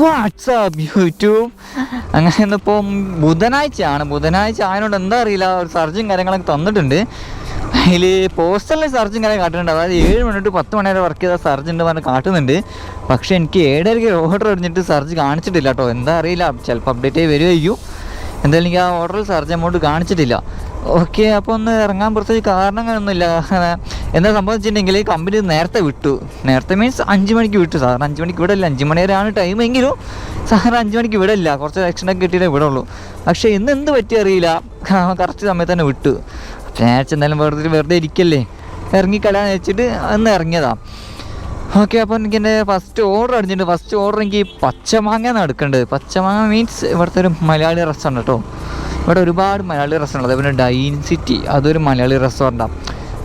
WhatsApp YouTube അങ്ങനെ ഇന്നിപ്പോൾ ബുധനാഴ്ചയാണ്. ബുധനാഴ്ച ആയതുകൊണ്ട് എന്താ അറിയില്ല. ഒരു സർജും കാര്യങ്ങളൊക്കെ തന്നിട്ടുണ്ട്. അതിൽ പോസ്റ്ററിൽ സർജും കാര്യം കാട്ടുന്നുണ്ട് അതായത് ഏഴ് മണി ടു പത്ത് മണി വരെ വർക്ക് ചെയ്ത സർജ് ഉണ്ട് പറഞ്ഞ് കാട്ടുന്നുണ്ട്. പക്ഷേ എനിക്ക് ഏഴരയ്ക്ക് ഓർഡർ അടിഞ്ഞിട്ട് സർജ് കാണിച്ചിട്ടില്ല കേട്ടോ എന്താ അറിയില്ല. ചിലപ്പോൾ അപ്ഡേറ്റ് ആയി വരുമായിരിക്കും എന്തായാലും എനിക്ക് ആ ഓർഡറിൽ സർജ് എമൗണ്ട് കാണിച്ചിട്ടില്ല. ഓക്കെ അപ്പോൾ ഒന്ന് ഇറങ്ങാൻ പ്രത്യേകിച്ച് കാരണങ്ങളൊന്നുമില്ല. എന്താ സംഭവിച്ചിട്ടുണ്ടെങ്കിൽ കമ്പനി നേരത്തെ വിട്ടു. നേരത്തെ മീൻസ് അഞ്ച് മണിക്ക് വിട്ടു. സാറിന് അഞ്ച് മണിക്ക് വിടില്ല. അഞ്ച് മണി വരെയാണ് ടൈം എങ്കിലും അഞ്ച് മണിക്ക് വിടില്ല. കുറച്ച് ആക്ഷനൊക്കെ കിട്ടിയിട്ടേ വിടുള്ളൂ. പക്ഷേ ഇന്ന് എന്ത് പറ്റി അറിയില്ല. കറക്റ്റ് സമയത്ത് തന്നെ വിട്ടു. അപ്പോൾ ഞാൻ എന്തായാലും വെറുതെ വെറുതെ ഇരിക്കല്ലേ. ഇറങ്ങിക്കളയാന്ന് വെച്ചിട്ട് അന്ന് ഇറങ്ങിയതാണ് ഓക്കെ അപ്പോൾ എനിക്ക് എന്റെ ഫസ്റ്റ് ഓർഡർ അടിച്ചിട്ടുണ്ട്. ഫസ്റ്റ് ഓർഡർ എനിക്ക് പച്ചമാങ്ങ എന്നാണ് എടുക്കേണ്ടത്. പച്ചമാങ്ങ മീൻസ് ഇവിടുത്തെ ഒരു മലയാളി റെസ്റ്റോറന്റ് കേട്ടോ ഇവിടെ ഒരുപാട് മലയാളി റെസ്റ്റോറന്റ് അതേപോലെ ഡൈൻ സിറ്റി അതൊരു മലയാളി റെസ്റ്റോറന്റാണ്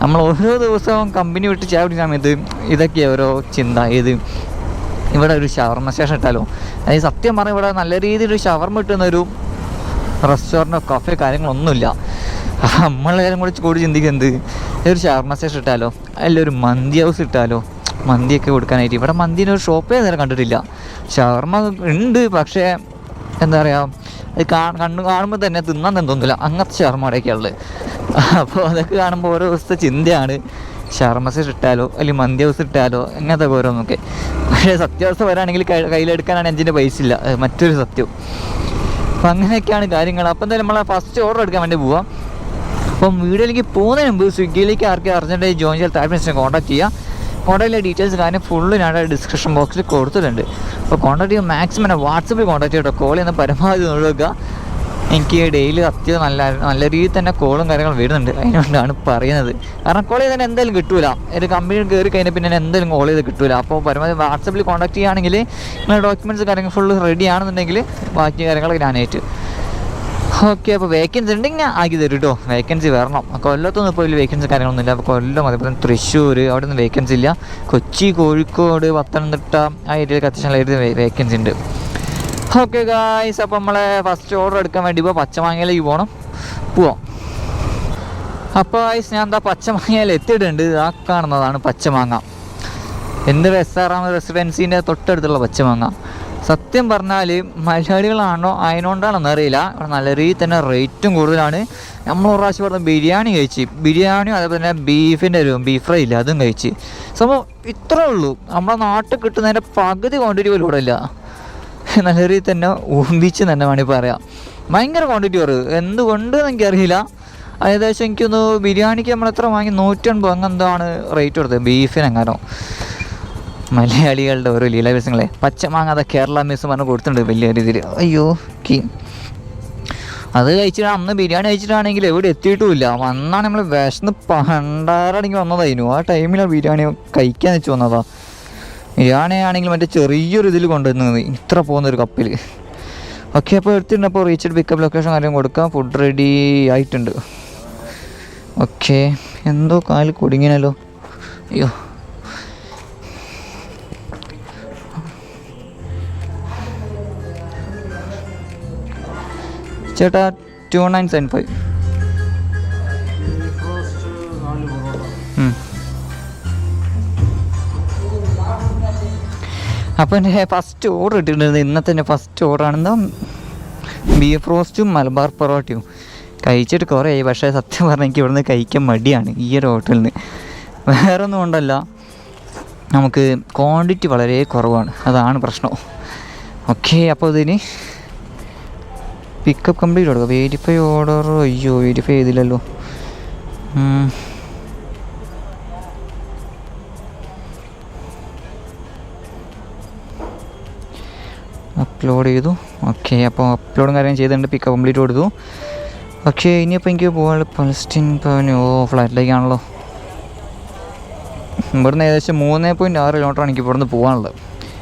നമ്മൾ ഓരോ ദിവസവും കമ്പനി വിട്ട് ചായ കുടിക്കുന്ന സമയത്ത് ഇതൊക്കെ ഓരോ ചിന്ത ഇത് ഇവിടെ ഒരു ഷവർമ സ്റ്റേഷൻ ഇട്ടാലോ. അതായത് സത്യം പറഞ്ഞാൽ ഇവിടെ നല്ല രീതിയിൽ ഒരു ഷവർമ കിട്ടുന്ന ഒരു റെസ്റ്റോറന്റോ കഫേ കാര്യങ്ങളൊന്നുമില്ല. അപ്പം നമ്മളെല്ലാവരും കൂടി കൂടി ചിന്തിക്കുന്നത് ഒരു ഷവർമ സ്റ്റേഷൻ ഇട്ടാലോ? അല്ല ഒരു മന്തി ഹൗസ് ഇട്ടാലോ? മന്തിയൊക്കെ കൊടുക്കാനായിട്ട്. ഇവിടെ മന്തിന്റെ ഒരു ഷോപ്പേ നേരെ കണ്ടിട്ടില്ല. ഷവർമ ഉണ്ട് പക്ഷേ എന്താ പറയുക അത് കാണു കണ്ണു കാണുമ്പോൾ തന്നെ തിന്നാൻ തന്നെ തോന്നില്ല അങ്ങനത്തെ ഷവർമയുടെയൊക്കെ ഉള്ളത്. അപ്പോൾ അതൊക്കെ കാണുമ്പോൾ ഓരോ ദിവസത്തെ ചിന്തയാണ്. ഷർമസ് ഇട്ടാലോ അല്ലെങ്കിൽ മന്തി ഹൗസ് ഇട്ടാലോ അങ്ങനത്തെ ഓരോന്നൊക്കെ. പക്ഷേ സത്യാവസ്ഥ വരാണെങ്കിൽ കയ്യിലെടുക്കാനാണ് എഞ്ചിന്റെ പൈസ ഇല്ല. മറ്റൊരു സത്യം. അപ്പം അങ്ങനെയൊക്കെയാണ് കാര്യങ്ങൾ. അപ്പം എന്തായാലും നമ്മളെ ഫസ്റ്റ് ഓർഡർ എടുക്കാൻ വേണ്ടി പോവാം. അപ്പം വീഡിയോയിലേക്ക് പോകുന്നതിന് മുമ്പ് സ്വിഗ്ഗിയിലേക്ക് ആർക്കും അർജന്റായി ജോയിൻ ചെയ്യാൻ താല്പര്യം കോൺടാക്ട് ചെയ്യുക കോൺടാക്റ്റിലെ ഡീറ്റെയിൽസ് കാര്യം ഫുള്ള് ഞാൻ ഡിസ്ക്രിപ്ഷൻ ബോക്സിൽ കൊടുത്തിട്ടുണ്ട്. അപ്പോൾ കോൺടാക്ട് ചെയ്യുമ്പോൾ മാക്സിമം വാട്സപ്പിൽ കോൺടാക്ട് ചെയ്യട്ടോ കോൾ ചെയ്യുന്ന പരമാവധി ഒഴിവാക്കുക എനിക്ക് ഡെയിലി അത്യാവശ്യം നല്ല നല്ല രീതിയിൽ തന്നെ കോളും കാര്യങ്ങളും വരുന്നുണ്ട്. അതിനുകൊണ്ടാണ് പറയുന്നത്. കാരണം കോൾ ചെയ്താൽ എന്തായാലും കിട്ടൂല. ഒരു കമ്പനി കയറി കഴിഞ്ഞാൽ പിന്നെ എന്തായാലും കോൾ ചെയ്ത് കിട്ടൂല. അപ്പോൾ പരമാവധി വാട്സപ്പിൽ കോൺടാക്ട് ചെയ്യുകയാണെങ്കിൽ നിങ്ങളുടെ ഡോക്യുമെന്റ്സ് കാര്യങ്ങൾ ഫുള്ള് റെഡി ആണെന്നുണ്ടെങ്കിൽ ബാക്കി കാര്യങ്ങളൊക്കെ ഞാനേറ്റ് ഓക്കെ അപ്പോൾ വേക്കൻസി ഉണ്ടെങ്കിൽ ഞാൻ ആക്കി തരും കേട്ടോ വേക്കൻസി വരണം. കൊല്ലത്തൊന്നും ഇപ്പോൾ വലിയ വേക്കൻസി കാര്യങ്ങളൊന്നും ഇല്ല അപ്പോൾ കൊല്ലം അതേപോലെ തന്നെ തൃശ്ശൂർ അവിടെ ഒന്നും വേക്കൻസി ഇല്ല. കൊച്ചി കോഴിക്കോട് പത്തനംതിട്ട ആ ഏരിയയിലൊക്കെ അത്യാവശ്യം ഏരിയ വേക്കൻസി ഉണ്ട്. ഓക്കെ ഗായ്സ് അപ്പോൾ നമ്മളെ ഫസ്റ്റ് ഓർഡർ എടുക്കാൻ വേണ്ടി ഇപ്പോൾ പച്ചമാങ്ങയിലേക്ക് പോകണം പോവാം. അപ്പോൾ ഗായ്സ് ഞാൻ എന്താ പച്ചമാങ്ങയിൽ എത്തിയിട്ടുണ്ട്. ആ കാണുന്നതാണ് പച്ചമാങ്ങ എന്ത് എം റെസിഡൻസിന്റെ തൊട്ടടുത്തുള്ള പച്ചമാങ്ങ സത്യം പറഞ്ഞാൽ മലയാളികളാണോ അതിനോണ്ടാണെന്ന് അറിയില്ല. ഇവിടെ നല്ല രീതിയിൽ തന്നെ റേറ്റും കൂടുതലാണ്. നമ്മൾ ഒരു പ്രാവശ്യം പറഞ്ഞ ബിരിയാണി കഴിച്ച്. ബിരിയാണി അതേപോലെ തന്നെ ബീഫിന്റെ ഒരു ബീഫ് ഫ്രൈ ഇല്ല അതും കഴിച്ച്. സംഭവം ഇത്രേ ഉള്ളൂ. നമ്മുടെ നാട്ടിൽ കിട്ടുന്നതിന്റെ പകുതി ക്വാണ്ടിറ്റി പോലും ഇവിടെ ഇല്ല നല്ല രീതിയിൽ തന്നെ ഊമ്പിച്ച് തന്നെ വേണമെങ്കിൽ പറയാം. ഭയങ്കര ക്വാണ്ടിറ്റി കുറവ്. എന്തുകൊണ്ട് എനിക്കറിയില്ല. ഏകദേശം എനിക്കൊന്ന് ബിരിയാണിക്ക് നമ്മൾ എത്ര വാങ്ങി? നൂറ്റൻപത് അങ്ങ് എന്താണ് റേറ്റ് കൊടുത്തത്? ബീഫിനെങ്ങാനോ. മലയാളികളുടെ ഓരോ ലീലാവിസങ്ങളെ പച്ചമാങ്ങ അതാ കേരള മിസ് പറഞ്ഞ് കൊടുത്തിട്ടുണ്ട് വലിയ രീതിയിൽ. അയ്യോ കീ. അത് കഴിച്ചിട്ട് അന്ന് ബിരിയാണി കഴിച്ചിട്ടാണെങ്കിൽ എവിടെ എത്തിയിട്ടുമില്ല. അന്നാണ് നമ്മൾ വിശന്ന് പണ്ടാറടങ്ങി വന്നതായിരുന്നു ആ ടൈമിലാണ് ബിരിയാണി കഴിക്കാൻ വെച്ച് വന്നതാ. ബിരിയാണി ആണെങ്കിൽ മറ്റേ ചെറിയൊരു ഇതിൽ കൊണ്ടുവന്നത് ഇത്ര പോകുന്നൊരു കപ്പിൽ ഓക്കെ അപ്പോൾ എടുത്തിട്ടുണ്ട് അപ്പോൾ റീച്ചഡ് പിക്കപ്പ് ലൊക്കേഷൻ കാര്യം കൊടുക്കാം. ഫുഡ് റെഡി ആയിട്ടുണ്ട്. ഓക്കെ എന്തോ കാലിൽ കുടുങ്ങിനല്ലോ അയ്യോ. ചേട്ടാ ടു നയൻ സെവൻ ഫൈവ് അപ്പോൾ എന്റെ ഫസ്റ്റ് ഓർഡർ ഇട്ടിട്ടുണ്ട് ഇന്നത്തെ എന്റെ ഫസ്റ്റ് ഓർഡറാണെന്താ ബീഫ് റോസ്റ്റും മലബാർ പൊറോട്ടയും. കഴിച്ചിട്ട് കുറേ ആയി. പക്ഷേ സത്യം പറഞ്ഞാൽ എനിക്ക് ഇവിടുന്ന് കഴിക്കാൻ മടിയാണ് ഈ ഒരു ഹോട്ടലിൽ നിന്ന് വേറെ ഒന്നും കൊണ്ടല്ല. നമുക്ക് ക്വാണ്ടിറ്റി വളരെ കുറവാണ്. അതാണ് പ്രശ്നം. ഓക്കെ അപ്പോൾ ഇതിന് പിക്കപ്പ് കംപ്ലീറ്റ് കൊടുക്കുക വെരിഫൈ ഓർഡർ അയ്യോ വെരിഫൈ ചെയ്തില്ലല്ലോ. അപ്ലോഡ് ചെയ്തു. ഓക്കെ അപ്പോൾ അപ്ലോഡും കാര്യം ചെയ്തിട്ടുണ്ട്. പിക്കപ്പ് കംപ്ലീറ്റ് കൊടുത്തു. പക്ഷേ ഇനിയിപ്പോൾ എനിക്ക് പോകാനുള്ള പലസ്റ്റിൻ പവന് ഓ ഫ്ലാറ്റിലേക്കാണല്ലോ ഇവിടുന്ന് ഏകദേശം മൂന്ന് പോയിന്റ് ആറ് കിലോമീറ്ററാണ് എനിക്ക് ഇവിടുന്ന് പോകാനുള്ളത്.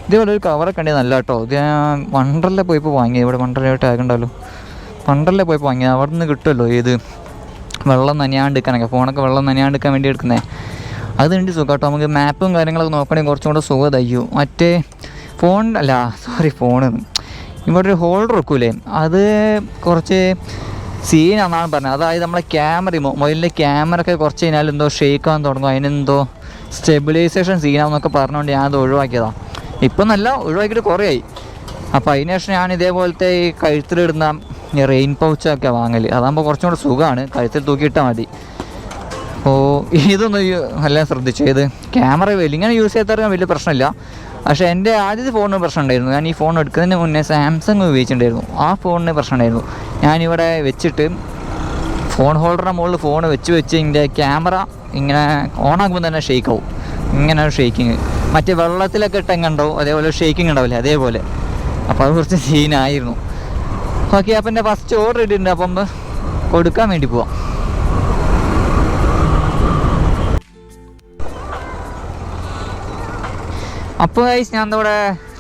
ഇതേപോലെ ഒരു കവറൊക്കെ ഉണ്ടെങ്കിൽ നല്ല കേട്ടോ ഇത് ഞാൻ വണ്ടറിലെ പോയപ്പോൾ വാങ്ങിയത്. ഇവിടെ വണ്ടറിലെ ടാഗ് ഉണ്ടല്ലോ. വണ്ടറിലെ പോയപ്പോൾ വാങ്ങിയത്. അവിടെ നിന്ന് കിട്ടുമല്ലോ ഏത് വെള്ളം നനയാണ്ടിരിക്കാനൊക്കെ ഫോണൊക്കെ വെള്ളം നനയാണ്ടിരിക്കാൻ വേണ്ടി എടുക്കുന്നത് അത് ഉണ്ട് സുഖം കേട്ടോ നമുക്ക് മാപ്പും കാര്യങ്ങളൊക്കെ നോക്കണമെങ്കിൽ കുറച്ചും കൂടെ സുഖം തയ്യൂ മറ്റേ ഫോൺ അല്ല സോറി ഫോണ് ഇവിടെ ഒരു ഹോൾഡർ വെക്കൂലേ. അത് കുറച്ച് സീനാണെന്നാണ് പറഞ്ഞത്. അതായത് നമ്മളെ ക്യാമറ മൊബൈലിന്റെ ക്യാമറ ഒക്കെ കുറച്ച് കഴിഞ്ഞാൽ എന്തോ ഷേക്ക് ആകാൻ തുടങ്ങും. അതിനെന്തോ സ്റ്റെബിലൈസേഷൻ സീനാന്നൊക്കെ പറഞ്ഞുകൊണ്ട് ഞാനത് ഒഴിവാക്കിയതാണ് ഇപ്പം നല്ല ഒഴിവാക്കിയിട്ട് കുറേ ആയി അപ്പോൾ അതിന് ശേഷം ഞാൻ ഇതേപോലത്തെ ഈ കഴുത്തിലിടുന്ന ഈ റെയിൻ പൗച്ചൊക്കെ വാങ്ങൽ അതാകുമ്പോൾ കുറച്ചും കൂടെ സുഖമാണ് കഴുത്തിൽ തൂക്കിയിട്ടാൽ മതി. അപ്പോൾ ഇതൊന്ന് എല്ലാം ശ്രദ്ധിച്ചു. ഇത് ക്യാമറ വലിയ ഇങ്ങനെ യൂസ് ചെയ്താൽ വലിയ പ്രശ്നമില്ല. പക്ഷേ എന്റെ ആദ്യത്തെ ഫോണിന് പ്രശ്നം ഉണ്ടായിരുന്നു ഞാൻ ഈ ഫോൺ എടുക്കുന്നതിന് മുന്നേ സാംസങ് ഉപയോഗിച്ചിട്ടുണ്ടായിരുന്നു. ആ ഫോണിന് പ്രശ്നം ഉണ്ടായിരുന്നു ഞാനിവിടെ വെച്ചിട്ട് ഫോൺ ഹോൾഡറിന്റെ മുകളിൽ ഫോൺ വെച്ച് വെച്ച് ഇതിന്റെ ക്യാമറ ഇങ്ങനെ ഓണാക്കുമ്പോൾ തന്നെ ഷെയ്ക്ക് ആവും. ഇങ്ങനെ ഷെയ്ക്കിങ് മറ്റേ വെള്ളത്തിലൊക്കെ ഇട്ടെങ്ങുണ്ടാവും അതേപോലെ ഷേക്കിങ് ഉണ്ടാവില്ലേ? അതേപോലെ. അപ്പോൾ അത് കുറച്ച് സീനായിരുന്നു ഓക്കെ അപ്പം എന്റെ ഫസ്റ്റ് ഓർഡർ ഇട്ടിട്ടുണ്ട്. അപ്പം കൊടുക്കാൻ വേണ്ടി പോവാം. അപ്പോൾ ഗൈസ് ഞാൻ ഇവിടെ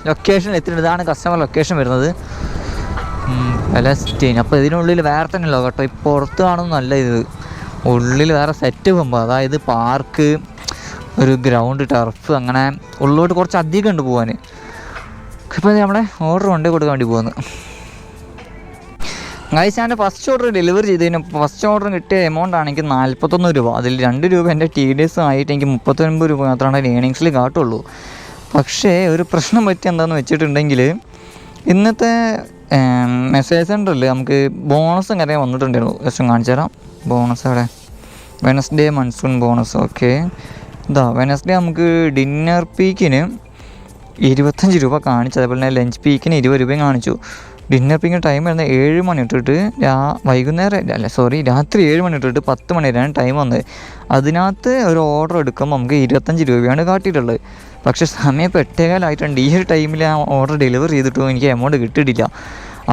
ലൊക്കേഷൻ എത്തിയിട്ടുണ്ട്. ഇതാണ് കസ്റ്റമർ ലൊക്കേഷൻ വരുന്നത്. പലസ്റ്റീൻ അപ്പോൾ ഇതിനുള്ളിൽ വേറെ തന്നെ ഉള്ളൂ കേട്ടോ? ഇപ്പോൾ പുറത്ത് കാണുന്ന നല്ല ഇത്. ഉള്ളിൽ വേറെ സെറ്റ് പോകുമ്പോൾ അതായത് പാർക്ക് ഒരു ഗ്രൗണ്ട് ടർഫ് അങ്ങനെ ഉള്ളോട്ട് കുറച്ച് അധികം ഉണ്ട് പോകാൻ ഇപ്പോൾ നമ്മളെ ഓർഡർ വണ്ടി കൊടുക്കാൻ വേണ്ടി പോകുന്നത് ഗൈസ് ഞാൻ ഫസ്റ്റ് ഓർഡർ ഡെലിവറി ചെയ്തതിന് ഫസ്റ്റ് ഓർഡർ കിട്ടിയ എമൗണ്ട് ആണെങ്കിൽ നാൽപ്പത്തൊന്ന് രൂപ. അതിൽ രണ്ട് രൂപ എന്റെ ടി ഡി എസ് ആയിട്ട് എനിക്ക് മുപ്പത്തൊൻപത് രൂപ മാത്രമാണ് ഏണിങ്സിൽ കാട്ടുള്ളൂ. പക്ഷേ ഒരു പ്രശ്നം പറ്റി എന്താണെന്ന് വെച്ചിട്ടുണ്ടെങ്കിൽ ഇന്നത്തെ മെസ്സേജ് സെന്ററിൽ നമുക്ക് ബോണസും കാര്യം വന്നിട്ടുണ്ടായിരുന്നു. ജസ്റ്റ് കാണിച്ചു തരാം ബോണസ് അവിടെ വെനസ്ഡേ മൺസൂൺ ബോണസ് ഓക്കെ ഇതാ വെനസ്ഡേ നമുക്ക് ഡിന്നർ പീക്കിന് ഇരുപത്തഞ്ച് രൂപ കാണിച്ചു. അതേപോലെ തന്നെ ലഞ്ച് പീക്കിന് ഇരുപത് രൂപയും കാണിച്ചു. ഡിന്നർ പീക്കിന് ടൈം വരുന്നത് ഏഴ് മണി ഇട്ടിട്ട് രാ വൈകുന്നേരം അല്ല സോറി രാത്രി ഏഴ് മണി ഇട്ടിട്ട് പത്ത് മണി വരെയാണ് ടൈം വന്നത്. അതിനകത്ത് ഒരു ഓർഡർ എടുക്കുമ്പോൾ നമുക്ക് ഇരുപത്തഞ്ച് രൂപയാണ് കാട്ടിയിട്ടുള്ളത്. പക്ഷേ സമയം പെട്ടേകാലായിട്ടുണ്ട് ഈ ഒരു ടൈമിൽ ആ ഓർഡർ ഡെലിവറി ചെയ്തിട്ടും എനിക്ക് എമൗണ്ട് കിട്ടിയിട്ടില്ല.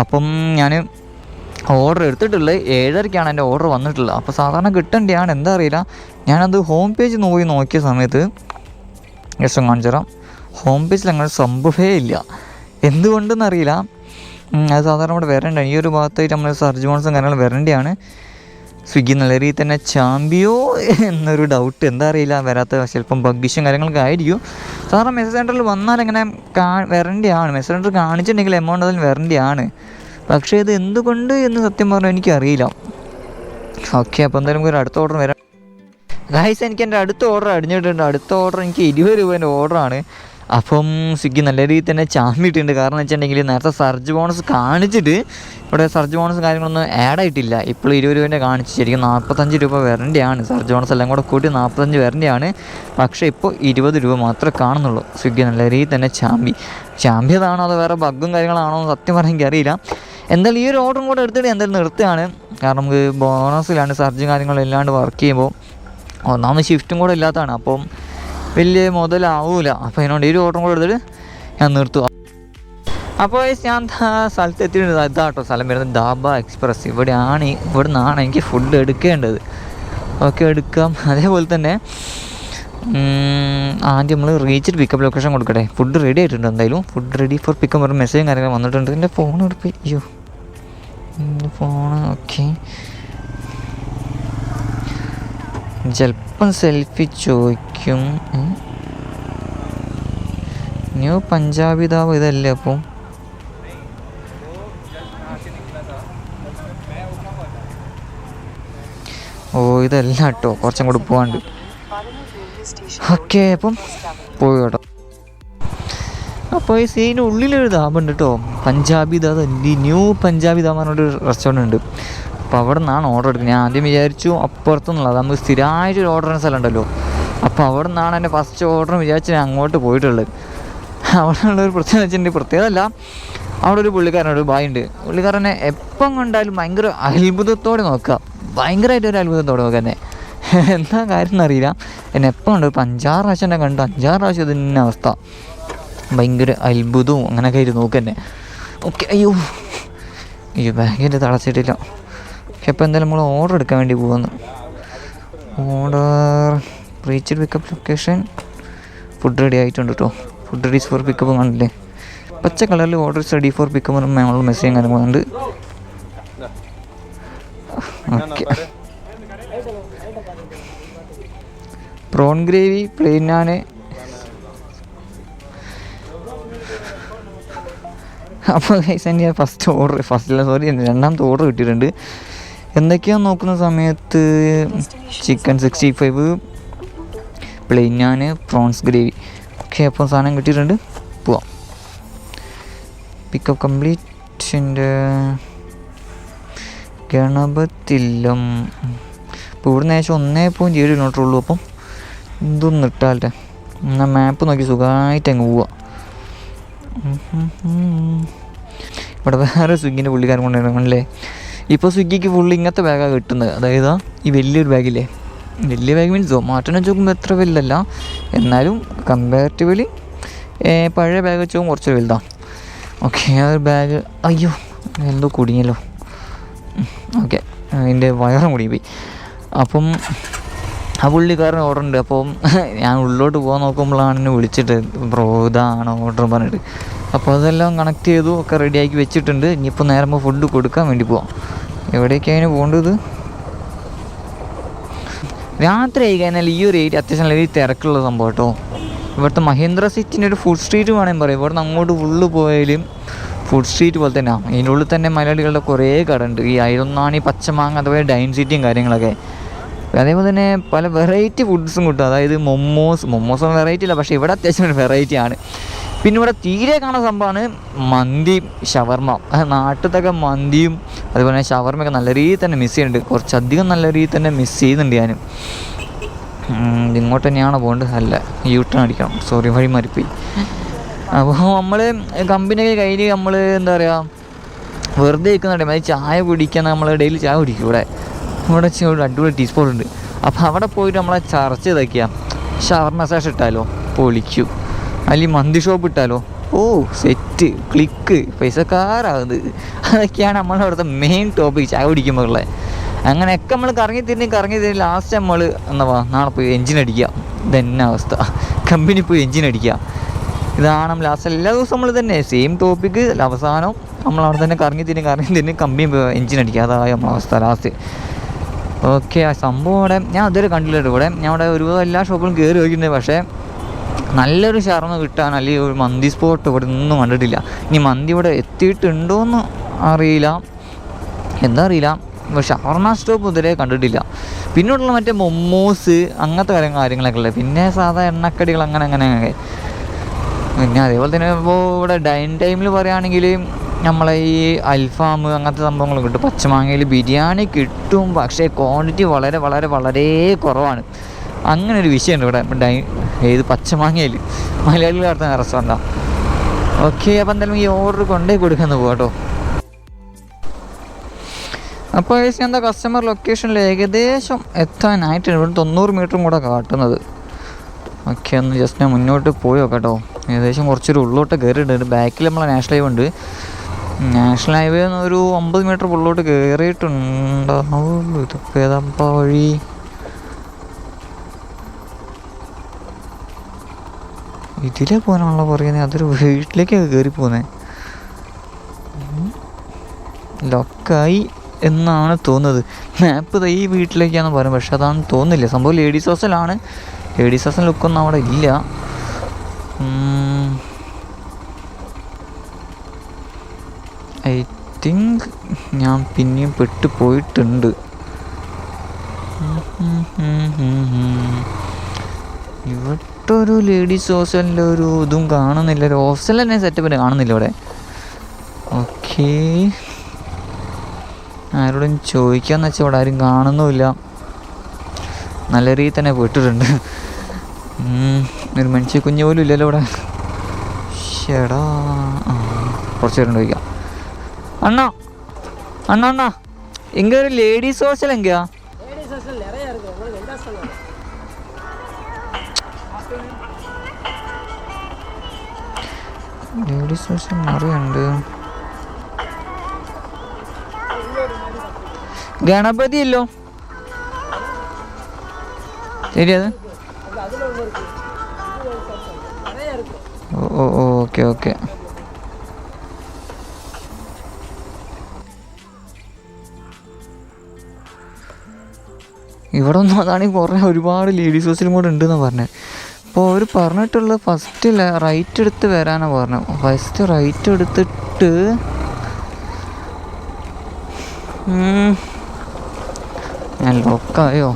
അപ്പം ഞാൻ ഓർഡർ എടുത്തിട്ടുള്ളത് ഏഴരയ്ക്കാണ് എന്റെ ഓർഡർ വന്നിട്ടുള്ളത്. അപ്പോൾ സാധാരണ കിട്ടേണ്ടതാണ് എന്താ അറിയില്ല. ഞാനത് ഹോം പേജ് നോക്കി നോക്കിയ സമയത്ത് ലക്ഷം കാണിച്ചു തരാം ഹോം പേജിൽ അങ്ങനെ സംഭവമേ ഇല്ല. എന്തുകൊണ്ടെന്നറിയില്ല. അത് സാധാരണ ഇവിടെ വരണ്ട. ഈ ഒരു ഭാഗത്തായിട്ട് നമ്മൾ സർജ് ബോൺസും കാര്യങ്ങളും വരേണ്ടതാണ് സ്വിഗ്ഗി നല്ല രീതിയിൽ തന്നെ ചാമ്പിയോ എന്നൊരു ഡൗട്ട് എന്താ അറിയില്ല വരാത്ത ചിലപ്പം ബഗ്ഗിഷും കാര്യങ്ങളൊക്കെ ആയിരിക്കും. സാധാരണ മെസ്സേജ് സെന്ററിൽ വന്നാൽ ഇങ്ങനെ കാ വരേണ്ടതാണ് മെസ്സേജ് സെന്റർ കാണിച്ചിട്ടുണ്ടെങ്കിൽ എമൗണ്ട് അതിൽ വരേണ്ടതാണ് പക്ഷേ ഇത് എന്തുകൊണ്ട് എന്ന് സത്യം പറഞ്ഞാൽ എനിക്കറിയില്ല. ഓക്കെ അപ്പോൾ എന്തായാലും ഒരു അടുത്ത ഓർഡർ വരാം. ഗൈസ് എനിക്ക് എന്റെ അടുത്ത ഓർഡർ അടിഞ്ഞിട്ടുണ്ട്. അടുത്ത ഓർഡർ എനിക്ക് ഇരുപത് രൂപേന്റെ ഓർഡറാണ് അപ്പം സ്വിഗ്ഗി നല്ല രീതിയിൽ തന്നെ ചാമ്പിയിട്ടുണ്ട് കാരണം വെച്ചിട്ടുണ്ടെങ്കിൽ നേരത്തെ സർജ് ബോണസ് കാണിച്ചിട്ട് ഇവിടെ സർജ് ബോണസ് കാര്യങ്ങളൊന്നും ആഡ് ആയിട്ടില്ല. ഇപ്പോൾ ഇരുപത് രൂപേന്റെ കാണിച്ച്. ശരിക്കും നാൽപ്പത്തഞ്ച് രൂപ വരേണ്ടതാണ് സർജ് ബോണസ് എല്ലാം കൂടെ കൂട്ടി നാൽപ്പത്തഞ്ച് വരേണ്ടതാണ് പക്ഷേ ഇപ്പോൾ ഇരുപത് രൂപ മാത്രമേ കാണുന്നുള്ളൂ. സ്വിഗ്ഗി നല്ല രീതിയിൽ തന്നെ ചാമ്പി. ചാമ്പിയതാണോ അതോ വേറെ ബഗ്ഗും കാര്യങ്ങളാണോ എന്ന് സത്യം പറയാൻ എനിക്കറിയില്ല എന്തായാലും ഈ ഒരു ഓർഡറും കൂടെ എടുത്തിട്ട് എന്തായാലും നിർത്തുകയാണ്. കാരണം നമുക്ക് ബോണസിലാണ് സർജും കാര്യങ്ങളും ഇല്ലാണ്ട് വർക്ക് ചെയ്യുമ്പോൾ ഒന്നാമത് ഷിഫ്റ്റും കൂടെ ഇല്ലാത്തതാണ്. അപ്പം വലിയ മുതലാവൂല. അപ്പോൾ അതിനോട് ഒരു ഓട്ടം കൂടെ എടുത്തിട്ട് ഞാൻ നിർത്തുക അപ്പോൾ ഞാൻ സ്ഥലത്ത് എത്തിയിട്ടുണ്ട് ഇതാ കേട്ടോ സ്ഥലം വരുന്നത്. ദാബ എക്സ്പ്രസ് ഇവിടെയാണ് ഇവിടെ നിന്നാണ് എനിക്ക് ഫുഡ് എടുക്കേണ്ടത്. ഓക്കെ എടുക്കാം. അതേപോലെ തന്നെ ആദ്യം നമ്മൾ റീച്ചിട്ട് പിക്കപ്പ് ലൊക്കേഷൻ കൊടുക്കട്ടെ. ഫുഡ് റെഡി ആയിട്ടുണ്ട് എന്തായാലും. ഫുഡ് റെഡി ഫോർ പിക്കപ്പ് പറഞ്ഞ മെസ്സേജും കാര്യങ്ങളും വന്നിട്ടുണ്ട്. എന്റെ ഫോൺ എടുപ്പ് അയ്യോ. ഫോൺ ഓക്കെ ചിലപ്പം സെൽഫി ചോദിക്കും. ന്യൂ പഞ്ചാബി താവ് ഇതല്ലേ അപ്പം? ഓ ഇതല്ല കേട്ടോ കുറച്ചും കൂടി പോവാണ്ട്. ഓക്കെ അപ്പം പോയി കേട്ടോ അപ്പോൾ ഈ സീന് ഉള്ളിലൊരു ധാബുണ്ട് കേട്ടോ പഞ്ചാബി ധാമ ന്യൂ പഞ്ചാബി ദാബ് പറഞ്ഞൊരു റെസ്റ്റോറന്റ് ഉണ്ട്. അപ്പോൾ അവിടെ നിന്നാണ് ഓർഡർ എടുക്കുന്നത് ഞാൻ ആദ്യം വിചാരിച്ചു അപ്പുറത്തുനിന്നുള്ളത്. നമുക്ക് സ്ഥിരമായിട്ട് ഒരു ഓർഡർ സ്ഥലം ഉണ്ടല്ലോ അപ്പോൾ അവിടെ നിന്നാണ് എന്റെ ഫസ്റ്റ് ഓർഡർ വിചാരിച്ച് ഞാൻ അങ്ങോട്ട് പോയിട്ടുള്ളത്. അവിടെ ഉള്ള ഒരു പ്രത്യേകത വെച്ചിട്ടുണ്ടെങ്കിൽ പ്രത്യേകമല്ല അവിടെ ഒരു പുള്ളിക്കാരനോട് ബായ് ഉണ്ട്. പുള്ളിക്കാരനെ എപ്പം കണ്ടാലും ഭയങ്കര അത്ഭുതത്തോടെ നോക്കുക. ഭയങ്കരമായിട്ട് ഒരു അത്ഭുതത്തോടെ നോക്കുക എന്നെ. എന്താ കാര്യം എന്നറിയില്ല എന്നെ എപ്പം കണ്ടു ഇപ്പം അഞ്ചാറ് പ്രാവശ്യം എന്നെ കണ്ടു. അഞ്ചാറ് പ്രാവശ്യം ഇതിന്റെ അവസ്ഥ. ഭയങ്കര അത്ഭുതവും അങ്ങനെയൊക്കെ ആയിട്ട് നോക്കുക എന്നെ. ഓക്കെ അയ്യോ. അയ്യോ ബാഗിന്റെ തളച്ചിട്ടില്ല. ഓക്കെ ഇപ്പോൾ എന്തായാലും നമ്മൾ ഓർഡർ എടുക്കാൻ വേണ്ടി പോകുന്നു order reach pickup location food ready ആയിട്ടുണ്ട് കേട്ടോ ഫുഡ് റെഡി ഫോർ പിക്കപ്പ് കാണില്ലേ പച്ച കളറിൽ ഓർഡർ റെഡി ഫോർ പിക്കപ്പ് നമ്മൾ മെസ്സേജ് കാണുന്നുണ്ട് okay prawn gravy plain naan അപ്പോൾ ഫസ്റ്റ് ഓർഡർ ഫസ്റ്റ് സോറി രണ്ടാമത്തെ ഓർഡർ കിട്ടിയിട്ടുണ്ട്. എന്തൊക്കെയാന്ന് നോക്കുന്ന സമയത്ത് ചിക്കൻ സിക്സ്റ്റി ഫൈവ് പ്ലെയിൻ ഞാൻ പ്രോൺസ് ഗ്രേവി ഓക്കെ അപ്പോൾ സാധനം കിട്ടിയിട്ടുണ്ട്. പോവാം. പിക്കപ്പ് കംപ്ലീറ്റിന്റെ ഗണപത്തില്ലം ഇപ്പോൾ ഇവിടുന്ന് ഏകദേശം ഒന്നേ പോയിന്റ് ഏഴ് കിലോമീറ്റർ ഉള്ളൂ. അപ്പം ഇതൊന്നും ഇട്ടാലേ. എന്നാൽ മാപ്പ് നോക്കി സുഖമായിട്ട് അങ്ങ് പോവാം. ഇവിടെ വേറെ സ്വിഗ്ഗിന്റെ പുള്ളിക്കാരൻ കൊണ്ടുവരണമല്ലേ ഇപ്പോൾ സ്വിഗ്ഗിക്ക് ഫുള്ള് ഇങ്ങനത്തെ ബാഗാണ് കിട്ടുന്നത്. അതായത് ഈ വലിയൊരു ബാഗില്ലേ വലിയ ബാഗ് മീൻസ് സൊമാറ്റോനെ വെച്ച് നോക്കുമ്പോൾ എത്ര വലുതല്ല. എന്നാലും കമ്പാരിറ്റീവ്ലി പഴയ ബാഗ് വെച്ച് നോക്കുമ്പോൾ കുറച്ച് വലുതാണ് ഓക്കെ ആ ഒരു ബാഗ് അയ്യോ എന്തോ കുടുങ്ങിയല്ലോ. ഓക്കെ അതിന്റെ വയറും കുടുങ്ങിപ്പോയി. അപ്പം ആ പുള്ളിക്കാരൻ ഓർഡർ ഉണ്ട്. അപ്പം ഞാൻ ഉള്ളിലോട്ട് പോകാൻ നോക്കുമ്പോഴാണ് എന്നെ വിളിച്ചിട്ട് ബ്രോ ഇതാണ് ഓർഡർ പറഞ്ഞിട്ട്. അപ്പോൾ അതെല്ലാം കണക്ട് ചെയ്തു ഒക്കെ റെഡിയാക്കി വെച്ചിട്ടുണ്ട്. ഇനിയിപ്പോൾ നേരമ്പോൾ ഫുഡ് കൊടുക്കാൻ വേണ്ടി പോവാം. എവിടേക്കാണ് പോകേണ്ടത്? രാത്രി ആയി കഴിഞ്ഞാൽ ഈ ഒരു ഏരിയ അത്യാവശ്യം നല്ല തിരക്കുള്ള സംഭവം കേട്ടോ. ഇവിടുത്തെ മഹേന്ദ്ര സിറ്റിന്റെ ഒരു ഫുഡ് സ്ട്രീറ്റ് വേണമെങ്കിൽ പറയാം. ഇവിടുന്ന് അങ്ങോട്ട് ഫുള്ള് പോയാലും ഫുഡ് സ്ട്രീറ്റ് പോലെ തന്നെയാണ് ഇതിനുള്ളിൽ തന്നെ മലയാളികളുടെ കുറേ കട ഉണ്ട് ഈ അയിലൊന്നാണ് ഈ പച്ചമാങ്ങ അതുപോലെ ഡൈൻ സിറ്റിയും കാര്യങ്ങളൊക്കെ. അതേപോലെ തന്നെ പല വെറൈറ്റി ഫുഡ്സും കിട്ടും. അതായത് മൊമ്മോസ് മൊമ്മോസ് വെറൈറ്റി ഇല്ല പക്ഷേ ഇവിടെ അത്യാവശ്യം ഒരു വെറൈറ്റി ആണ്. പിന്നെ ഇവിടെ തീരെ കാണുന്ന സംഭവമാണ് മന്തി ഷവർമ. നാട്ടിലത്തൊക്കെ മന്തിയും അതുപോലെ തന്നെ ഷവർമയൊക്കെ നല്ല രീതിയിൽ തന്നെ മിസ് ചെയ്യുന്നുണ്ട്. കുറച്ചധികം നല്ല രീതിയിൽ തന്നെ മിസ് ചെയ്യുന്നുണ്ട് ഞാൻ ഇങ്ങോട്ട് തന്നെയാണ് പോകേണ്ടത്? അല്ല യൂ ടേൺ അടിക്കണം. സോറി വഴി മാറിപ്പോയി. അപ്പോൾ നമ്മൾ കമ്പനി കയ്യിൽ നമ്മൾ എന്താ പറയുക വെറുതെ നിൽക്കുന്നുണ്ട് അത് ചായ കുടിക്കാൻ നമ്മൾ ഡെയിലി ചായ കുടിക്കും ഇവിടെ. ഇവിടെ ഒരു അടിപൊളി ടീ സ്പോട്ട് ഉണ്ട്. അപ്പോൾ അവിടെ പോയിട്ട് നമ്മളെ ചർച്ച ഇതാക്കിയാൽ ഷവർമ സാഷ് ഇട്ടാലോ? പൊളിക്കും. അല്ലെങ്കിൽ മന്തി ഷോപ്പ് ഇട്ടാലോ? ഓ സെറ്റ് ക്ലിക്ക് പൈസക്കാരാകുന്നത്. അതൊക്കെയാണ് നമ്മളെ അവിടുത്തെ മെയിൻ ടോപ്പിക് ചായ കുടിക്കുമ്പോൾ ഉള്ളത് അങ്ങനെയൊക്കെ നമ്മൾ കറങ്ങി തിരിഞ്ഞ് കറങ്ങി തിരിഞ്ഞ് ലാസ്റ്റ് നമ്മൾ എന്നാ നാളെ പോയി എഞ്ചിൻ അടിക്കുക. ഇതന്നെ അവസ്ഥ. കമ്പനി പോയി എഞ്ചിൻ അടിക്കുക. ഇതാണ് ലാസ്റ്റ് എല്ലാ ദിവസവും നമ്മൾ തന്നെ സെയിം ടോപ്പിക്ക് അവസാനം നമ്മൾ അവിടെ തന്നെ കറങ്ങി തിരിഞ്ഞ് കറങ്ങി തിരിഞ്ഞ് കമ്പനി പോയി എഞ്ചിൻ അടിക്കുക. അതായ നമ്മളെ അവസ്ഥ ലാസ്റ്റ് ഓക്കെ ആ സംഭവം ഇവിടെ ഞാൻ അതുവരെ കണ്ടില്ല ഇവിടെ. ഞാൻ ഇവിടെ ഒരുപാട് എല്ലാ ഷോപ്പിലും കയറി നോക്കിയിട്ടുണ്ട്. പക്ഷേ നല്ലൊരു ഷർമ്മ കിട്ടാൻ അല്ലെങ്കിൽ ഒരു മന്തി സ്പോട്ട് ഇവിടെ ഒന്നും കണ്ടിട്ടില്ല. ഇനി മന്തി ഇവിടെ എത്തിയിട്ടുണ്ടോയെന്ന് അറിയില്ല. എന്താ അറിയില്ല. ഷവർമ സ്റ്റോപ്പ് ഇതുവരെ കണ്ടിട്ടില്ല. പിന്നോട്ടുള്ള മറ്റേ മൊമ്മോസ് അങ്ങനത്തെ കാര്യം കാര്യങ്ങളൊക്കെ ഉള്ളത് പിന്നെ സാധാ എണ്ണക്കടികൾ അങ്ങനെ അങ്ങനെ അങ്ങനെ. പിന്നെ അതേപോലെ തന്നെ ഇപ്പോൾ ഇവിടെ ഡൈൻ ടൈമിൽ പറയുകയാണെങ്കിൽ നമ്മളെ ഈ അൽഫാം അങ്ങനത്തെ സംഭവങ്ങൾ കിട്ടും. പച്ചമാങ്ങയിൽ ബിരിയാണി കിട്ടും. പക്ഷേ ക്വാണ്ടിറ്റി വളരെ വളരെ വളരെ കുറവാണ്. അങ്ങനെ ഒരു വിഷയമുണ്ട് ഇവിടെ. ഡൈ ഏത് പച്ചമാങ്ങയിൽ മലയാളികൾ നടത്തുന്ന റെസ്റ്റോറന്റാണ് ഓക്കെ അപ്പോൾ എന്തായാലും ഈ ഓർഡർ കൊണ്ടേ കൊടുക്കുന്നു പോകാം അപ്പോൾ ഏകദേശം എന്താ കസ്റ്റമർ ലൊക്കേഷനിൽ ഏകദേശം എത്താനായിട്ടുണ്ട്. ഇവിടെ തൊണ്ണൂറ് മീറ്ററും കൂടെ കാട്ടുന്നത്. ഓക്കെ ഒന്ന് ജസ്റ്റ് ഞാൻ മുന്നോട്ട് പോയി കേട്ടോ. ഏകദേശം കുറച്ചൊരു ഉള്ളോട്ട് കയറിയിട്ടുണ്ട്. ബാക്കിൽ നമ്മളെ നാഷണൽ ഹൈവേ ഉണ്ട്. നാഷണൽ ഹൈവേ ഒരു ഒമ്പത് മീറ്റർ ഉള്ളോട്ട് കയറിയിട്ടുണ്ടാവുള്ളൂ ഇതൊക്കെ ഏതാ വഴി? ഇതിലേ പോകാനാണല്ലോ പറയുന്നത് അതൊരു വീട്ടിലേക്കാണ് കയറി പോകുന്നത് ലൊക്കായി എന്നാണ് തോന്നുന്നത്. മാപ്പ് ഈ വീട്ടിലേക്കാണ് പറയുന്നത് പക്ഷെ അതാണ് തോന്നുന്നില്ല. സംഭവം ലേഡീസ് ഹോസ്റ്റലാണ് ലേഡീസ് ഹോസ്റ്റൽ ലുക്കൊന്നും അവിടെ ഇല്ല. ഐ തിങ്ക് ഞാൻ പിന്നെയും പെട്ടു പോയിട്ടുണ്ട്. ഇവിടെ ഒരു ലേഡീസ് ഹോസ്റ്റലിന്റെ ഒരു ഇതും കാണുന്നില്ല. ഒരു ഹോസ്റ്റൽ തന്നെ സെറ്റപ്പ് കാണുന്നില്ല ഇവിടെ. ഓക്കേ ആരോടും ചോദിക്കാന്ന് വെച്ചാൽ ഇവിടെ ആരും കാണുന്നുമില്ല. നല്ല രീതിയിൽ തന്നെ പോയിട്ടുണ്ട്. ഒരു മനുഷ്യ കുഞ്ഞു പോലും ഇല്ലല്ലോ ഇവിടെ. ഷെടാ കുറച്ച് പേരുണ്ട് ചോദിക്കാം. അണ്ണാ അണ്ണാ അണ്ണാ ഇങ്ങനെ ഒരു ലേഡീസ് ഹോസ്റ്റൽ എങ്കയാ ഇംഗ്ലീഷ് ഭാഷ അറിയണ്ട് ഗണപതി അല്ലോ. ശരിയത് ഓ ഓക്കെ ഓക്കെ. ഇവിടെ ഒന്നും അതാണെങ്കിൽ കുറേ ഒരുപാട് ലേഡീസ് ഹോസ്റ്റലും കൂടെ ഉണ്ടെന്നാണ് പറഞ്ഞത് അപ്പോൾ അവർ പറഞ്ഞിട്ടുള്ളത് ഫസ്റ്റ് റൈറ്റ് എടുത്ത് വരാനാണ് പറഞ്ഞത് ഫസ്റ്റ് റൈറ്റ് എടുത്തിട്ട്. ഞാൻ ലോക്കായോ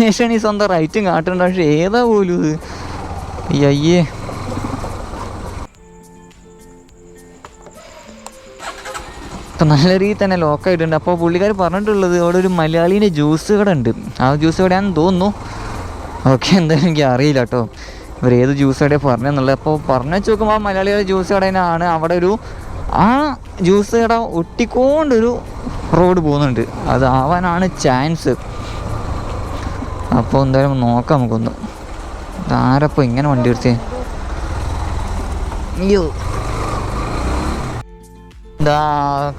ഡെസ്റ്റിനേഷൻ ഈ സ്വന്തം റൈറ്റും കാട്ടുന്നുണ്ട് പക്ഷെ ഏതാ പോലും ഇത്? അയ്യേ അപ്പം നല്ല രീതിയിൽ തന്നെ ലോക്കായിട്ടുണ്ട് അപ്പോൾ പുള്ളിക്കാർ പറഞ്ഞിട്ടുള്ളത് അവിടെ ഒരു മലയാളീന്റെ ജ്യൂസ് കട ഉണ്ട്. ആ ജ്യൂസ് കടയാണെന്ന് തോന്നുന്നു. ഓക്കെ എന്തായാലും എനിക്ക് അറിയില്ല കേട്ടോ ഇവർ ഏത് ജ്യൂസ് കടയാണ് പറഞ്ഞെന്നുള്ളത്. അപ്പോൾ പറഞ്ഞു വെച്ച് നോക്കുമ്പോൾ ആ മലയാളിയുടെ ജ്യൂസ് കടയിലാണ് അവിടെ ഒരു ആ ജ്യൂസ് കട ഒട്ടിക്കൊണ്ടൊരു റോഡ് പോകുന്നുണ്ട്. അത് ആവാനാണ് ചാൻസ് അപ്പോൾ എന്തായാലും നോക്കാം നമുക്കൊന്ന്. ആരപ്പോൾ ഇങ്ങനെ വണ്ടി എടുത്തേ അയ്യോ. എന്താ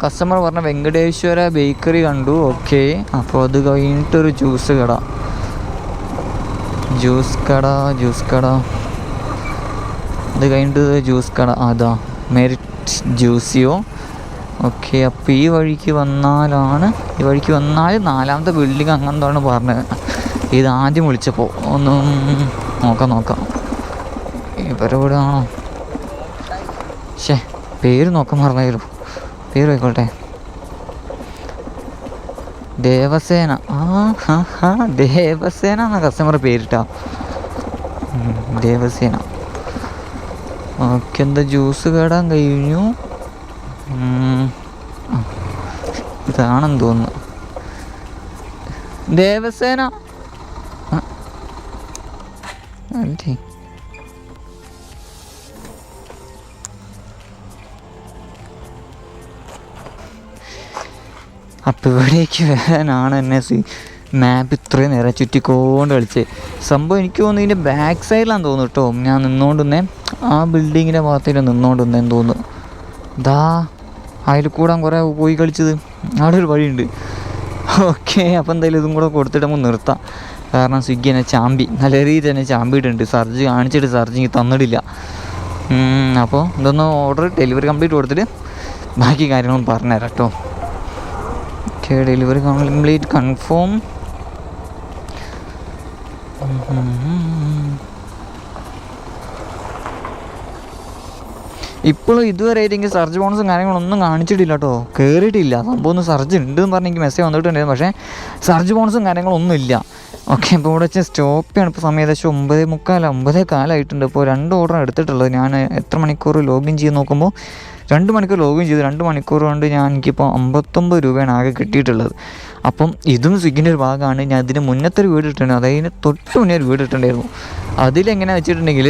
കസ്റ്റമർ പറഞ്ഞ വെങ്കടേശ്വര ബേക്കറി കണ്ടു. ഓക്കെ അപ്പോൾ അത് കഴിഞ്ഞിട്ടൊരു ജ്യൂസ് കട. ജ്യൂസ് കട ജ്യൂസ് കട. അത് കഴിഞ്ഞിട്ട് ജ്യൂസ് കട. അതാ മെറിറ്റ് ജ്യൂസിയോ ഓക്കെ അപ്പോൾ ഈ വഴിക്ക് വന്നാലാണ് ഈ വഴിക്ക് വന്നാൽ നാലാമത്തെ ബിൽഡിംഗ് അങ്ങനെന്താണ് പറഞ്ഞത്. ഇത് ആദ്യം വിളിച്ചപ്പോൾ ഒന്ന് നോക്കാം നോക്കാം. ഇവരെവിടെ ആണോ ഷേ പേര് നോക്കാൻ മറന്നായിരുന്നു പേര് ആയിക്കോട്ടെ ദേവസേന. ആ ദേവസേന എന്ന കസ്റ്റമർ പേരിട്ടാ. ദേവസേന. ഓക്കെ എന്താ ജ്യൂസ് കേടാൻ കഴിഞ്ഞു? ഇതാണെന്ന് തോന്നുന്നു. ദേവസേന. അപ്പോൾ ഇവിടേക്ക് വരാനാണ് എന്നെ സി മാപ്പ് ഇത്രയും നേരം ചുറ്റിക്കൊണ്ട് കളിച്ച്. സംഭവം എനിക്ക് തോന്നുന്നു ഇതിന്റെ ബാക്ക് സൈഡിലാന്ന് തോന്നുന്നു കേട്ടോ. ഞാൻ നിന്നുകൊണ്ടിരുന്നേ ആ ബിൽഡിങ്ങിന്റെ ഭാഗത്തേക്ക് നിന്നുകൊണ്ടിരുന്നേന്ന് തോന്നുന്നു. ദാ. അതിൽ കൂടാൻ കുറേ പോയി കളിച്ചത്. അവിടെ ഒരു വഴിയുണ്ട്. ഓക്കെ അപ്പോൾ എന്തായാലും ഇതും കൂടെ കൊടുത്തിട്ട് നമുക്ക് നിർത്താം. കാരണം സ്വിഗ്ഗി എന്നെ ചാമ്പി. നല്ല രീതിയിൽ തന്നെ ചാമ്പിയിട്ടുണ്ട്. സർജ് കാണിച്ചിട്ട് സർജ് എനിക്ക് തന്നിട്ടില്ല അപ്പോൾ ഇതൊന്ന് ഓർഡർ ഡെലിവറി കംപ്ലീറ്റ് കൊടുത്തിട്ട് ബാക്കി കാര്യങ്ങളും പറഞ്ഞുതരാം കേട്ടോ. ഓക്കെ ഡെലിവറി കംപ്ലീറ്റ് കൺഫേം ഇപ്പോഴും ഇതുവരെ എനിക്ക് സർജ് ബോണസും കാര്യങ്ങളൊന്നും കാണിച്ചിട്ടില്ല കേട്ടോ. കയറിയിട്ടില്ല സംഭവം ഒന്ന് സർജ് ഉണ്ട് എന്ന് പറഞ്ഞ് എനിക്ക് മെസ്സേജ് വന്നിട്ടുണ്ടായിരുന്നു. പക്ഷേ സർജ് ബോണസും കാര്യങ്ങളൊന്നും ഇല്ല. ഓക്കെ ഇപ്പോൾ ഇവിടെ വെച്ച് സ്റ്റോപ്പ് ചെയ്യണം. ഇപ്പോൾ സമയം ഏകദേശം ഒമ്പതേ മുക്കാൽ ഒമ്പതേ കാലമായിട്ടുണ്ട് ഇപ്പോൾ രണ്ട് ഓർഡർ എടുത്തിട്ടുള്ളത്. ഞാൻ എത്ര മണിക്കൂർ ലോഗിൻ ചെയ്ത് നോക്കുമ്പോൾ രണ്ട് മണിക്കൂർ ലോഗിൻ ചെയ്ത്. രണ്ട് മണിക്കൂർ കൊണ്ട് ഞാൻ എനിക്കിപ്പോൾ അമ്പത്തൊമ്പത് രൂപയാണ് ആകെ കിട്ടിയിട്ടുള്ളത്. അപ്പം ഇതും സ്വിഗ്ഗിന്റെ ഒരു ഭാഗമാണ്. ഞാൻ ഇതിന് മുന്നത്തെ ഒരു വീട് ഇട്ടിട്ടുണ്ട്. അതായത് തൊട്ട് മുന്നേ ഒരു വീട് ഇട്ടിട്ടുണ്ടായിരുന്നു. അതിലെങ്ങനെയാണെന്ന് വെച്ചിട്ടുണ്ടെങ്കിൽ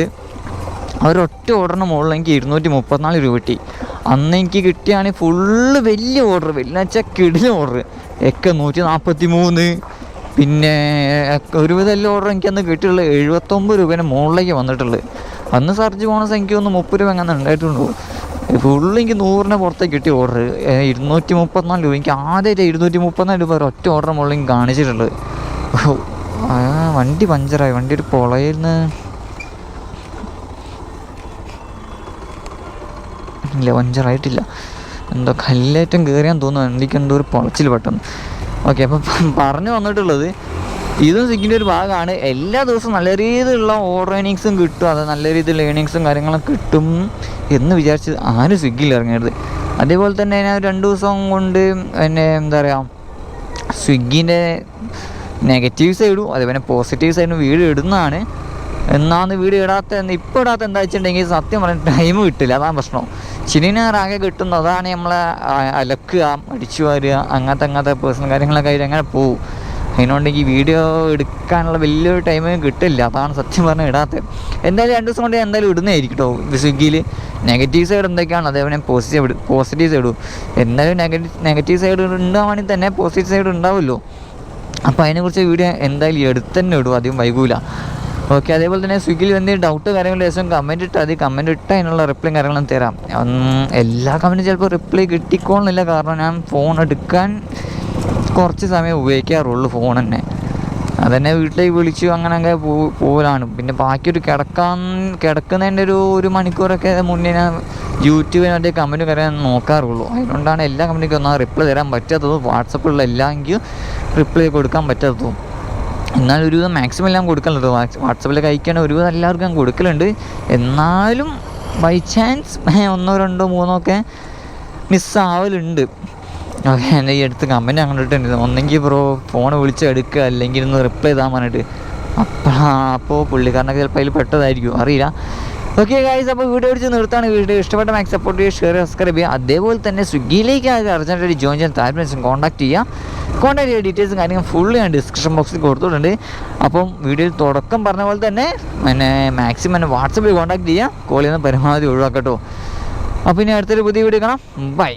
ഒരൊറ്റ ഓർഡറിന് മുകളിൽ എനിക്ക് ഇരുന്നൂറ്റി മുപ്പത്തിനാല് രൂപ കിട്ടി. അന്ന് എനിക്ക് കിട്ടിയാണെങ്കിൽ ഫുള്ള് വലിയ ഓർഡർ വലിയ വെച്ചാൽ കിടില ഓർഡർ ഒക്കെ നൂറ്റി നാൽപ്പത്തി മൂന്ന് പിന്നെ ഒരുവിധം എല്ലാ ഓർഡർ എനിക്ക് അന്ന് കിട്ടിയുള്ളത് എഴുപത്തൊമ്പത് രൂപേന്റെ മുകളിലേക്ക് വന്നിട്ടുള്ളത്. അന്ന് സർജ് ബോണസ് എനിക്ക് ഒന്ന് മുപ്പത് രൂപ അങ്ങനെ ഉണ്ടായിട്ടുള്ളൂ. ഫുള്ള് എനിക്ക് നൂറിന് പുറത്തേക്ക് കിട്ടിയ ഓർഡർ ഇരുന്നൂറ്റി മുപ്പത്തിനാല് രൂപ. എനിക്ക് ആദ്യമായിട്ട് ഇരുന്നൂറ്റി മുപ്പത്തിനാല് രൂപ ഒറ്റ ഓർഡർ മുകളിൽ ആ വണ്ടി പഞ്ചറായി. വണ്ടി ഒരു പൊളയിൽ നിന്ന് ഇല്ല പഞ്ചറായിട്ടില്ല എന്തോ കല്ലേറ്റം കയറിയാൻ തോന്നുന്നു. എനിക്ക് എന്തോ ഒരു പൊളച്ചിൽ പെട്ടെന്ന്. ഓക്കെ അപ്പം പറഞ്ഞു വന്നിട്ടുള്ളത് ഇതും സിഗിന്റെ ഒരു ഭാഗമാണ്. എല്ലാ ദിവസവും നല്ല രീതിയിലുള്ള ഓർണിങ്സും കിട്ടും. അത് നല്ല രീതിയിലുള്ള ഏണിങ്സും കാര്യങ്ങളും കിട്ടും എന്ന് വിചാരിച്ച് ആരും സ്വിഗ്ഗിയിൽ ഇറങ്ങരുത്. അതേപോലെ തന്നെ ഞാൻ രണ്ട് ദിവസം കൊണ്ട് എന്നെ എന്താ പറയുക സ്വിഗ്ഗിന്റെ നെഗറ്റീവ് സൈഡും അതേപോലെ പോസിറ്റീവ് സൈഡും വീഡിയോ ഇടുന്നതാണ്. എന്നാന്ന് വീഡിയോ ഇടാത്ത ഇപ്പോൾ ഇടാത്ത എന്താ വെച്ചിട്ടുണ്ടെങ്കിൽ സത്യം പറഞ്ഞ ടൈം കിട്ടില്ല. അതാണ് പ്രശ്നം. ശനിനാറാകെ കിട്ടുന്നു അതാണ് നമ്മളെ അലക്കുക അടിച്ചു വാരുക അങ്ങനത്തെ അങ്ങനത്തെ പേഴ്സണൽ കാര്യങ്ങളൊക്കെ ആയിട്ട് അങ്ങനെ പോവും. അതിനോണ്ട് ഈ വീഡിയോ എടുക്കാനുള്ള വലിയൊരു ടൈം കിട്ടില്ല. അതാണ് സത്യം പറഞ്ഞാൽ ഇടാത്തത് എന്തായാലും രണ്ട് ദിവസം കൊണ്ട് എന്തായാലും ഇടുന്നതായിരിക്കും കേട്ടോ സ്വിഗ്ഗിയിൽ നെഗറ്റീവ് സൈഡ് എന്തൊക്കെയാണ് അതേപോലെ പോസിറ്റീവ് ഇടും. പോസിറ്റീവ് സൈഡ് എന്തായാലും നെഗറ്റീവ് നെഗറ്റീവ് സൈഡ് ഉണ്ടാവുകയാണെങ്കിൽ തന്നെ പോസിറ്റീവ് സൈഡ് ഉണ്ടാവുമല്ലോ അപ്പോൾ അതിനെക്കുറിച്ച് വീഡിയോ എന്തായാലും എടുത്ത് തന്നെ ഇടും. അധികം വൈകൂല. ഓക്കെ അതേപോലെ തന്നെ സ്വിഗ്ഗിയിൽ എന്തെങ്കിലും ഡൗട്ട് കാര്യങ്ങൾ ദിവസം കമന്റ് ഇട്ടാൽ മതി കമന്റ് ഇട്ടാൽ അതിനുള്ള റിപ്ലൈ കാര്യങ്ങളും തരാം. എല്ലാ കമന്റും ചിലപ്പോൾ റിപ്ലൈ കിട്ടിക്കോളുന്നില്ല. കാരണം ഞാൻ ഫോൺ എടുക്കാൻ കുറച്ച് സമയം ഉപയോഗിക്കാറുള്ളൂ ഫോൺ തന്നെ. അതന്നെ വീട്ടിലേക്ക് വിളിച്ചു അങ്ങനെയൊക്കെ പോ പിന്നെ ബാക്കി ഒരു കിടക്കാൻ കിടക്കുന്നതിന്റെ ഒരു ഒരു മണിക്കൂറൊക്കെ മുന്നേ ഞാൻ യൂട്യൂബിന് വേണ്ടി കമന്റ് കയറാൻ നോക്കാറുള്ളൂ. അതുകൊണ്ടാണ് എല്ലാ കമ്പനിക്കും ഒന്നും റിപ്ലൈ തരാൻ പറ്റാത്തതും വാട്സപ്പിലുള്ള എല്ലാമെങ്കിലും റിപ്ലൈ കൊടുക്കാൻ പറ്റാത്തതും. എന്നാൽ ഒരുവിധം മാക്സിമം എല്ലാം കൊടുക്കലുണ്ട് വാട്സപ്പിലൊക്കെ ഒരു ഒരുവിധം എല്ലാവർക്കും ഞാൻ കൊടുക്കലുണ്ട്. എന്നാലും ബൈ ചാൻസ് ഒന്നോ രണ്ടോ മൂന്നോ ഒക്കെ മിസ്സാവലുണ്ട് ഓക്കെ എന്റെ ഈ അടുത്ത് കമന്റ് അങ്ങനെ ഇട്ടിട്ടുണ്ട്. ഒന്നെങ്കിൽ ബ്രോ ഫോൺ വിളിച്ച് എടുക്കുക അല്ലെങ്കിൽ ഒന്ന് റിപ്ലൈ ചെയ്താൽ പറഞ്ഞിട്ട്. അപ്പോൾ അപ്പോൾ പുള്ളിക്കാരനൊക്കെ ചിലപ്പോൾ അതിൽ പെട്ടതായിരിക്കും. അറിയില്ല. ഓക്കെ ഗായ്സ് അപ്പോൾ വീഡിയോ അടിച്ച് നിർത്താണ് വീഡിയോ ഇഷ്ടപ്പെട്ട മാക്സ് സപ്പോർട്ട് ചെയ്യുക ഷെയർ സബ്സ്ക്രൈബ് ചെയ്യുക. അതേപോലെ തന്നെ സ്വിഗ്ഗിയിലേക്ക് അർജന്റായിട്ട് ജോയിൻ ചെയ്യാൻ താല്പര്യം കോൺടാക്ട് ചെയ്യുക. കോൺടാക്ട് ചെയ്യുക ഡീറ്റെയിൽസും കാര്യങ്ങളും ഫുള്ള് ഞാൻ ഡിസ്ക്രിപ്ഷൻ ബോക്സിൽ കൊടുത്തിട്ടുണ്ട്. അപ്പം വീഡിയോയിൽ തുടക്കം പറഞ്ഞ പോലെ തന്നെ എന്നെ മാക്സിമം എന്നെ വാട്സപ്പിൽ കോൺടാക്ട് ചെയ്യാം. കോൾ ചെയ്യുന്ന പരമാവധി ഒഴിവാക്കട്ടോ. അപ്പോൾ ഇനി അടുത്തൊരു പുതിയ വീഡിയോ കാണാം. ബൈ